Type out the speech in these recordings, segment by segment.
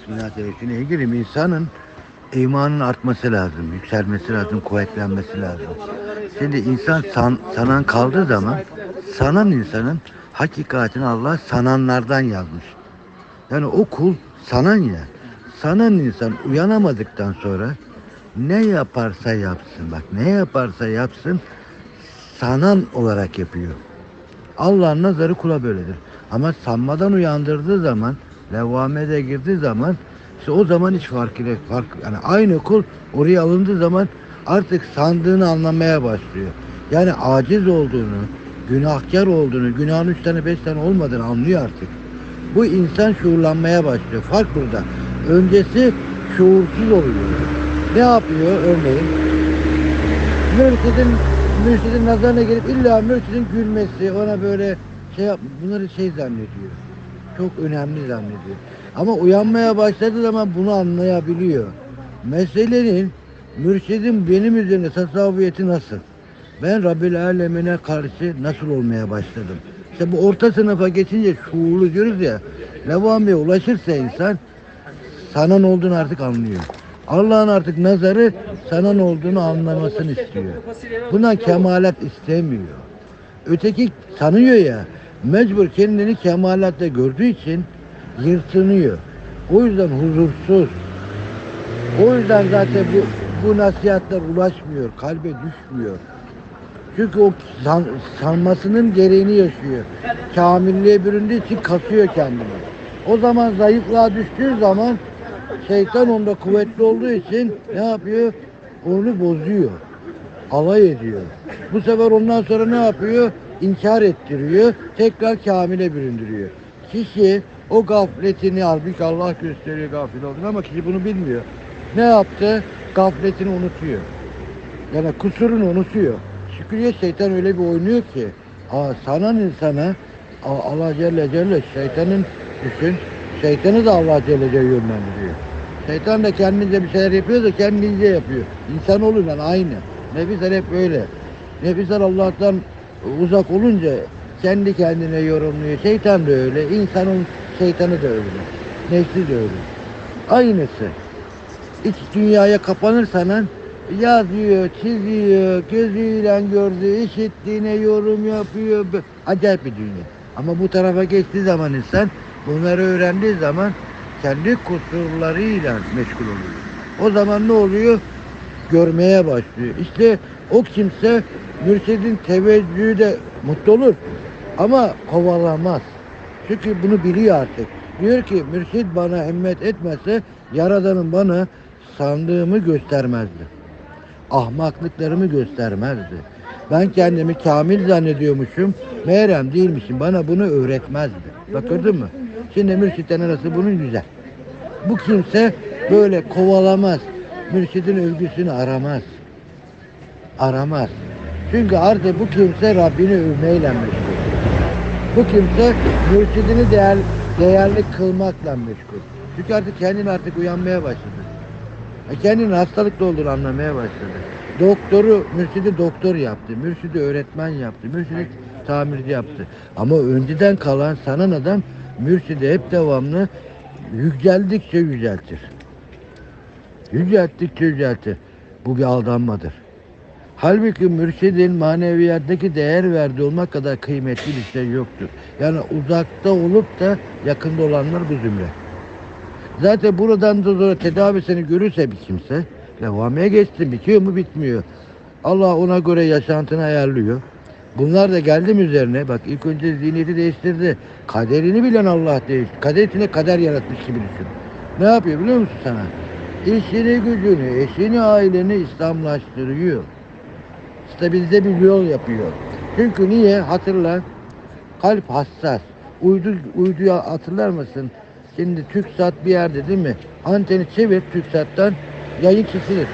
Bismillahirrahmanirrahim. insanın imanın artması lazım, yükselmesi lazım, kuvvetlenmesi lazım. Şimdi insan san, sanan kaldığı zaman sanan insanın hakikatini Allah sananlardan yazmış. Yani o kul sanan ya. Sanan insan uyanamadıktan sonra ne yaparsa yapsın bak ne yaparsa yapsın sanan olarak yapıyor. Allah'ın nazarı kula böyledir. Ama sanmadan uyandırdığı zaman, levvamede girdiği zaman işte o zaman hiç fark ile fark yani aynı kul oraya alındığı zaman artık sandığını anlamaya başlıyor. Yani aciz olduğunu, günahkar olduğunu, günahın üç tane beş tane olmadığını anlıyor artık. Bu insan şuurlanmaya başlıyor. Fark burada. Öncesi şuursuz oluyor. Ne yapıyor örneğin? Mürşidin, mürşidin nazarına gelip illa mürşidin gülmesi, ona böyle şey yap, bunları şey zannediyor. Çok önemli zannediyor. Ama uyanmaya başladığı zaman bunu anlayabiliyor. Meselenin mürşidin benim üzerine tasavvufiyeti nasıl? Ben Rabbil Alemine karşı nasıl olmaya başladım? İşte bu orta sınıfa geçince şuurlu diyoruz ya, levamiye ulaşırsa insan sanan olduğunu artık anlıyor. Allah'ın artık nazarı sanan olduğunu anlamasını istiyor. Buna kemalat istemiyor. Öteki sanıyor ya, mecbur kendini kemalatte gördüğü için yırtınıyor. O yüzden huzursuz. O yüzden zaten bu, bu nasihatler ulaşmıyor, kalbe düşmüyor. Çünkü o san, sanmasının gereğini yaşıyor. Kamilliğe büründüğü için kasıyor kendini. O zaman zayıflığa düştüğü zaman şeytan onda kuvvetli olduğu için ne yapıyor? Onu bozuyor. Alay ediyor. Bu sefer ondan sonra ne yapıyor? İnkar ettiriyor. Tekrar kamile büründürüyor. Kişi o gafletini halbuki Allah gösteriyor gafil olduğunu ama kişi bunu bilmiyor. Ne yaptı? Gafletini unutuyor. Yani kusurunu unutuyor. Şükriye şeytan öyle bir oynuyor ki aa, sanan insana Allah Celle Celle şeytanın düşün şeytanı da Allah Celle Celle yönlendiriyor. Şeytan da kendince bir şeyler yapıyor da kendince yapıyor. İnsan olunca aynı. Nefisler hep böyle. Nefisler Allah'tan uzak olunca kendi kendine yorumluyor. Şeytan da öyle. insanın şeytanı da öyle. Nefsi de öyle. Aynısı. İç dünyaya kapanırsan yazıyor, çiziyor, gözüyle gördüğü, işittiğine yorum yapıyor. Acayip bir dünya. Ama bu tarafa geçtiği zaman insan bunları öğrendiği zaman kendi kusurlarıyla meşgul oluyor. O zaman ne oluyor? Görmeye başlıyor. İşte o kimse mürşidin teveccühü de mutlu olur ama kovalamaz. Çünkü bunu biliyor artık. Diyor ki mürşid bana himmet etmese yaradanın bana sandığımı göstermezdi. Ahmaklıklarımı göstermezdi. Ben kendimi kamil zannediyormuşum. Meğerem değilmişim. Bana bunu öğretmezdi. Bak gördün mü? Şimdi mürşitten arası bunun güzel. Bu kimse böyle kovalamaz. Mürşidin övgüsünü aramaz. Aramaz. Çünkü artık bu kimse Rabbini övmeyle meşgul. Bu kimse mürşidini değer, değerli kılmakla meşgul. Çünkü artık kendini artık uyanmaya başladı. E, Kendinin hastalıklı olduğunu anlamaya başladı. Doktoru, mürşidi doktor yaptı. Mürşidi öğretmen yaptı. Mürşidi tamirci yaptı. Ama önceden kalan sanan adam mürşidi hep devamlı yüceldikçe yüceltir. Yücelttikçe yüceltir. Bu bir aldanmadır. Halbuki mürşidin maneviyattaki değer verdiği olmak kadar kıymetli bir şey yoktur. Yani uzakta olup da yakında olanlar bu zümre. Zaten buradan da sonra tedavisini görürse bir kimse, levhameye geçti, bitiyor mu bitmiyor. Allah ona göre yaşantını ayarlıyor. Bunlar da geldi mi üzerine, bak ilk önce zihniyeti değiştirdi. Kaderini bilen Allah değiş. Kader içine kader yaratmış gibi düşün. Ne yapıyor biliyor musun sana? İşini gücünü, eşini, aileni İslamlaştırıyor. Stabilize bir yol yapıyor. Çünkü niye? Hatırla. Kalp hassas. Uydu, uyduya hatırlar mısın? Şimdi TürkSat bir yerde değil mi? Anteni çevir TürkSat'tan yayın kesilir.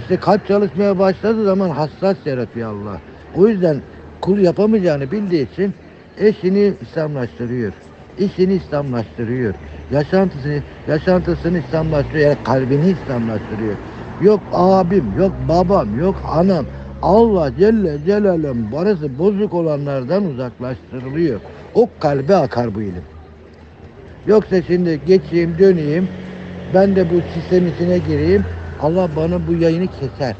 İşte kalp çalışmaya başladığı zaman hassas yaratıyor Allah. O yüzden kul yapamayacağını bildiği için eşini İslamlaştırıyor. İşini İslamlaştırıyor. Yaşantısını, yaşantısını İslamlaştırıyor. Yani kalbini İslamlaştırıyor. Yok abim, yok babam, yok anam. Allah Celle Celal'in barası bozuk olanlardan uzaklaştırılıyor. O kalbe akar bu ilim. Yoksa şimdi geçeyim döneyim ben de bu sistem içine gireyim Allah bana bu yayını keser.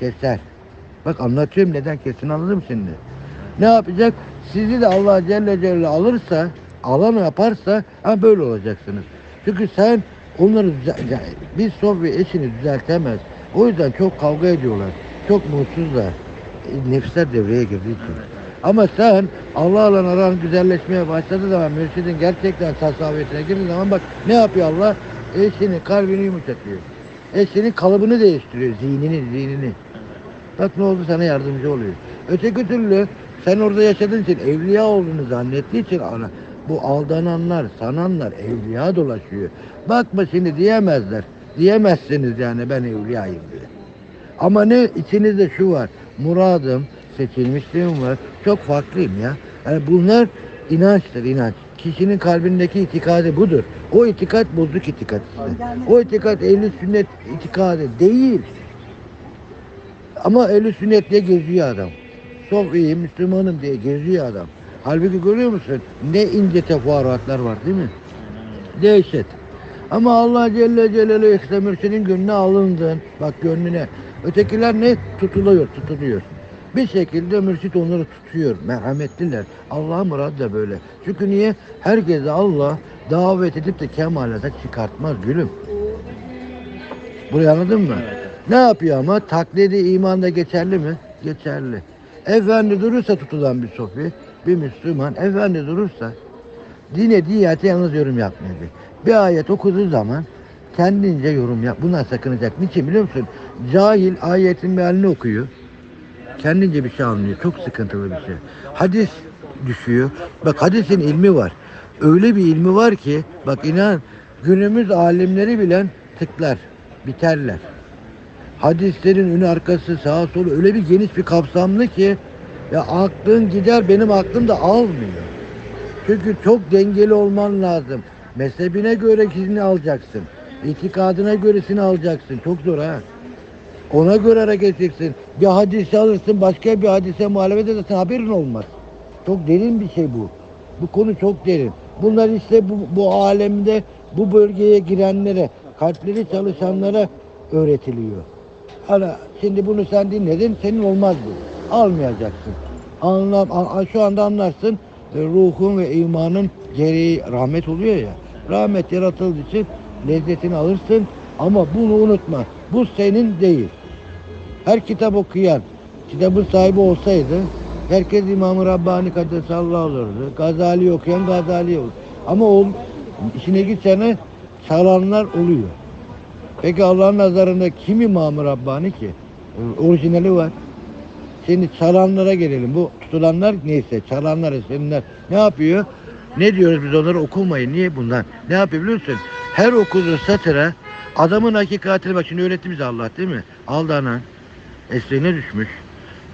Keser. Bak anlatıyorum neden kesin anladın şimdi? Ne yapacak? Sizi de Allah Celle Celle alırsa, alan yaparsa ha böyle olacaksınız. Çünkü sen onları düze- ya bir Sofya eşini düzeltemez. O yüzden çok kavga ediyorlar. Çok mutsuzlar. E, Nefsler devreye girdiği için. Ama sen Allah'la aran güzelleşmeye başladığı zaman mürşidin gerçekten tasavvufiyetine girdiği zaman bak ne yapıyor Allah? Eşinin kalbini yumuşatıyor. Eşinin kalıbını değiştiriyor. Zihnini, zihnini. Bak ne oldu sana yardımcı oluyor. Öteki türlü sen orada yaşadığın için evliya olduğunu zannettiği için ana, bu aldananlar, sananlar evliya dolaşıyor. Bakma şimdi diyemezler. Diyemezsiniz yani ben evliyayım diye. Ama ne içinizde şu var. Muradım, seçilmişliğim var. Çok farklıyım ya. Yani bunlar inançtır inanç. Kişinin kalbindeki itikadı budur. O itikat bozuk itikat işte. O itikat ehli sünnet itikadı değil. Ama ehli sünnet diye geziyor adam. Çok iyi Müslümanım diye geziyor adam. Halbuki görüyor musun? Ne ince teferruatlar var değil mi? Dehşet. Ama Allah Celle Celaluhu işte mürşidin gönlüne alındın. Bak gönlüne. Ötekiler ne? Tutuluyor, tutuluyor. Bir şekilde mürşit onları tutuyor. Merhametliler. Allah murad da böyle. Çünkü niye? Herkese Allah davet edip de kemalata çıkartmaz gülüm. Burayı anladın mı? Ne yapıyor ama? Taklidi imanda geçerli mi? Geçerli. Efendi durursa tutulan bir sofi, bir Müslüman, efendi durursa dine diyete yalnız yorum yapmıyor. Bir ayet okuduğu zaman kendince yorum yap. Bundan sakınacak. Niçin biliyor musun? Cahil ayetin mealini okuyor. Kendince bir şey anlıyor. Çok sıkıntılı bir şey. Hadis düşüyor. Bak hadisin ilmi var. Öyle bir ilmi var ki bak inan günümüz alimleri bilen tıklar, biterler. Hadislerin önü arkası sağa solu öyle bir geniş bir kapsamlı ki ya aklın gider benim aklım da almıyor. Çünkü çok dengeli olman lazım. Mezhebine göre kizini alacaksın. İtikadına göresini alacaksın. Çok zor ha. Ona göre hareket edeceksin. Bir hadisi alırsın başka bir hadise muhalefet edersin haberin olmaz. Çok derin bir şey bu. Bu konu çok derin. Bunlar işte bu, bu alemde bu bölgeye girenlere, kalpleri çalışanlara öğretiliyor. Hala şimdi bunu sen dinledin, senin olmaz bu. Almayacaksın. Anlam, şu anda anlarsın e, ruhun ve imanın gereği rahmet oluyor ya. Rahmet yaratıldığı için lezzetini alırsın ama bunu unutma. Bu senin değil. Her kitap okuyan, kitabın sahibi olsaydı herkes İmam-ı Rabbani Kaddesallah olurdu. Gazali okuyan Gazali olur. Ama o işine gitsene çalanlar oluyor. Peki Allah'ın nazarında kim İmam-ı Rabbani ki? Ee, Orijinali var. Şimdi çalanlara gelelim. Bu tutulanlar neyse çalanlar esenler ne yapıyor? Ne diyoruz biz onları okumayın. Niye bundan? Ne yapıyor biliyor musun? Her okuduğu satıra adamın hakikatini bak şimdi öğretti bize Allah değil mi? Aldanan, esrine düşmüş.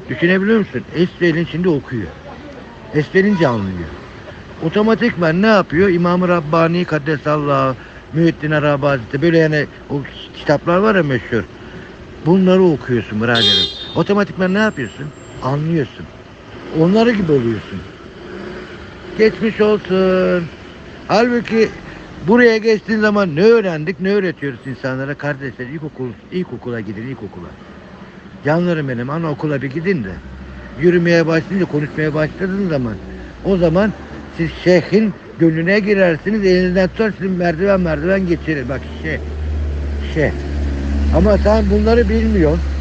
Düşünebiliyor musun? Esrenin şimdi okuyor. Esrenince anlıyor. Otomatikman ne yapıyor? İmam-ı Rabbani Kaddesallahu Mühittin Arabi böyle yani o kitaplar var ya meşhur. Bunları okuyorsun biraderim. Otomatikman ne yapıyorsun? Anlıyorsun. Onları gibi oluyorsun. Geçmiş olsun. Halbuki buraya geçtiğin zaman ne öğrendik, ne öğretiyoruz insanlara? Kardeşler ilkokul, ilkokula gidin, ilkokula. Canlarım benim, anaokula bir gidin de. Yürümeye başlayınca, konuşmaya başladığın zaman o zaman siz şeyhin gönlüne girersiniz, elinizden tutar, sizi merdiven merdiven geçirir. Bak şey, şey. Ama sen bunları bilmiyorsun.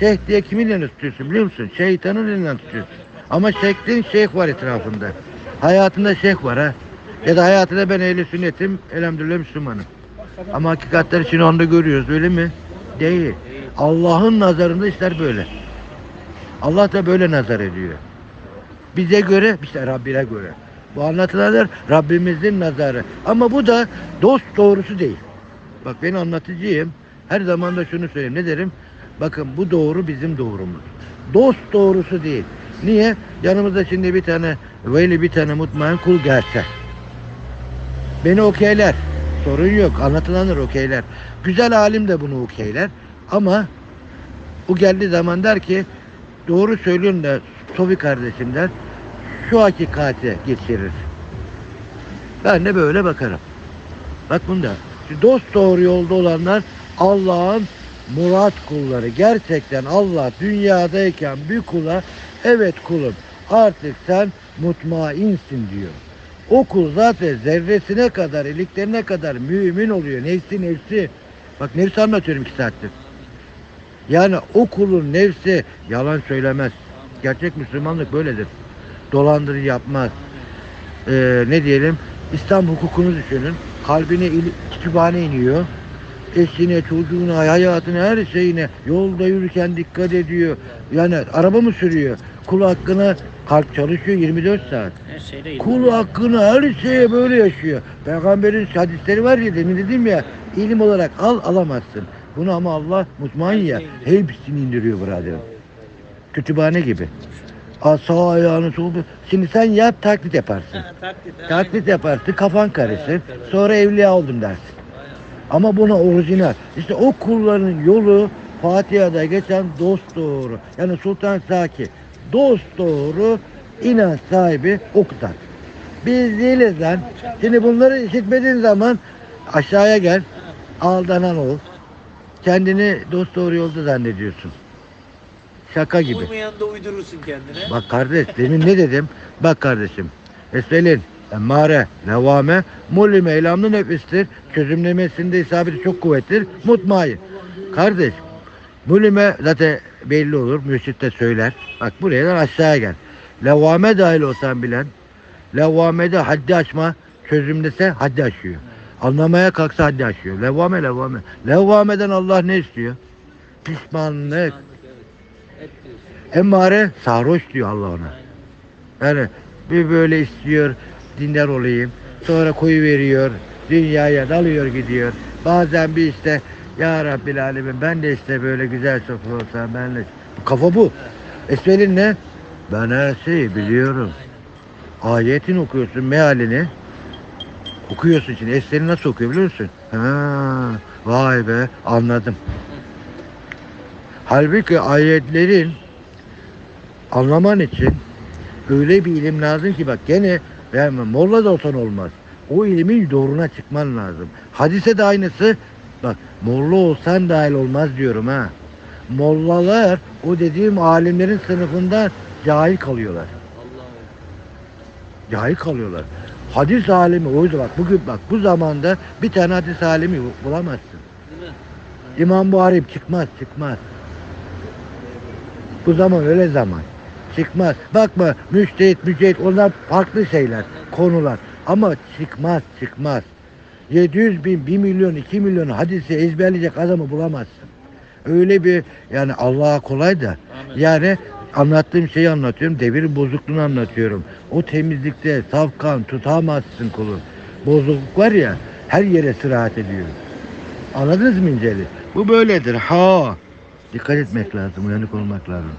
Şeyh diye kimin elini tutuyorsun biliyor musun? Şeytanın elinden tutuyorsun. Ama şeyhtin şeyh var etrafında. Hayatında şeyh var ha. Ya da hayatında ben ehli sünnetim, elhamdülillah Müslümanım. Ama hakikatler için onda görüyoruz öyle mi? Değil. Allah'ın nazarında işler böyle. Allah da böyle nazar ediyor. Bize göre, işte Rabbine göre. Bu anlatılanlar Rabbimizin nazarı. Ama bu da dost doğrusu değil. Bak ben anlatıcıyım. Her zaman da şunu söyleyeyim. Ne derim? Bakın bu doğru bizim doğrumuz. Dost doğrusu değil. Niye? Yanımızda şimdi bir tane veli bir tane mutmain kul gelse. Beni okeyler. Sorun yok. Anlatılanlar okeyler. Güzel alim de bunu okeyler. Ama o geldiği zaman der ki doğru söylüyorsun da Sofi kardeşim der şu hakikati geçirir. Ben de böyle bakarım. Bak bunda. Dost doğru yolda olanlar Allah'ın murat kulları. Gerçekten Allah dünyadayken bir kula evet kulum artık sen mutmainsin diyor. O kul zaten zerresine kadar, iliklerine kadar mümin oluyor. Nefsi nefsi. Bak nefsi anlatıyorum iki saattir. Yani o kulun nefsi yalan söylemez. Gerçek Müslümanlık böyledir. Dolandırı yapmaz. Ee, ne diyelim? İslam hukukunu düşünün. Kalbine il, kütüphane iniyor. Eşine, çocuğuna, hayatına, her şeyine yolda yürürken dikkat ediyor. Yani araba mı sürüyor? Kul hakkına kalp çalışıyor 24 saat. Her şeyde Kul hakkını her şeye böyle yaşıyor. Peygamberin hadisleri var ya demin dedim ya ilim olarak al alamazsın. Bunu ama Allah mutmain ya hepsini indiriyor biraderim. Kütüphane gibi. Aa, sağ ayağını sol Şimdi sen yap taklit yaparsın. taklit. Taklit yaparsın kafan karışır. Sonra evliya oldum dersin. Ama buna orijinal. İşte o kulların yolu Fatiha'da geçen dost doğru. Yani Sultan Saki dost doğru inanç sahibi okutar. Biz değiliz lan. Şimdi bunları işitmediğin zaman aşağıya gel. Aldanan ol. Kendini dost doğru yolda zannediyorsun. Şaka gibi. Uymayan da uydurursun kendine. Bak kardeş demin ne dedim? Bak kardeşim. Esvelin, emmare, levame, mulime eylamlı nefistir. Çözümlemesinde isabeti çok kuvvetlidir. Mutmain. Kardeş, mulime zaten belli olur. Mürşit de söyler. Bak buraya aşağıya gel. Levame dahil olsan bilen, levamede haddi aşma, çözümlese haddi aşıyor. Anlamaya kalksa haddi aşıyor. Levame levame. Levameden Allah ne istiyor? Pişmanlık. Emmare sarhoş diyor Allah ona. Yani bir böyle istiyor dindar olayım. Sonra koyu veriyor. Dünyaya dalıyor gidiyor. Bazen bir işte ya Rabbil Alemin ben de işte böyle güzel sofra olsam ben de. Kafa bu. Esvelin ne? Ben her şeyi biliyorum. Ayetin okuyorsun mealini. Okuyorsun şimdi. Esleri nasıl okuyor biliyor musun? Ha, vay be anladım. Halbuki ayetlerin anlaman için öyle bir ilim lazım ki bak gene yani molla da olsan olmaz. O ilimin doğruna çıkman lazım. Hadise de aynısı. Bak molla olsan dahil olmaz diyorum ha. Mollalar o dediğim alimlerin sınıfından cahil kalıyorlar. Cahil kalıyorlar. Hadis alimi oydu bak bugün bak bu zamanda bir tane hadis alimi bulamazsın. İmam Buhari çıkmaz çıkmaz. Bu zaman öyle zaman. Çıkmaz. Bakma müştehit mücahit onlar farklı şeyler, konular. Ama çıkmaz çıkmaz. 700 bin, 1 milyon, 2 milyon hadisi ezberleyecek adamı bulamazsın. Öyle bir yani Allah'a kolay da Amin. yani anlattığım şeyi anlatıyorum. Devir bozukluğunu anlatıyorum. O temizlikte safkan tutamazsın kulu. Bozukluk var ya her yere sıraat ediyor. Anladınız mı inceli? Bu böyledir. Ha. Dikkat etmek lazım, uyanık olmak lazım.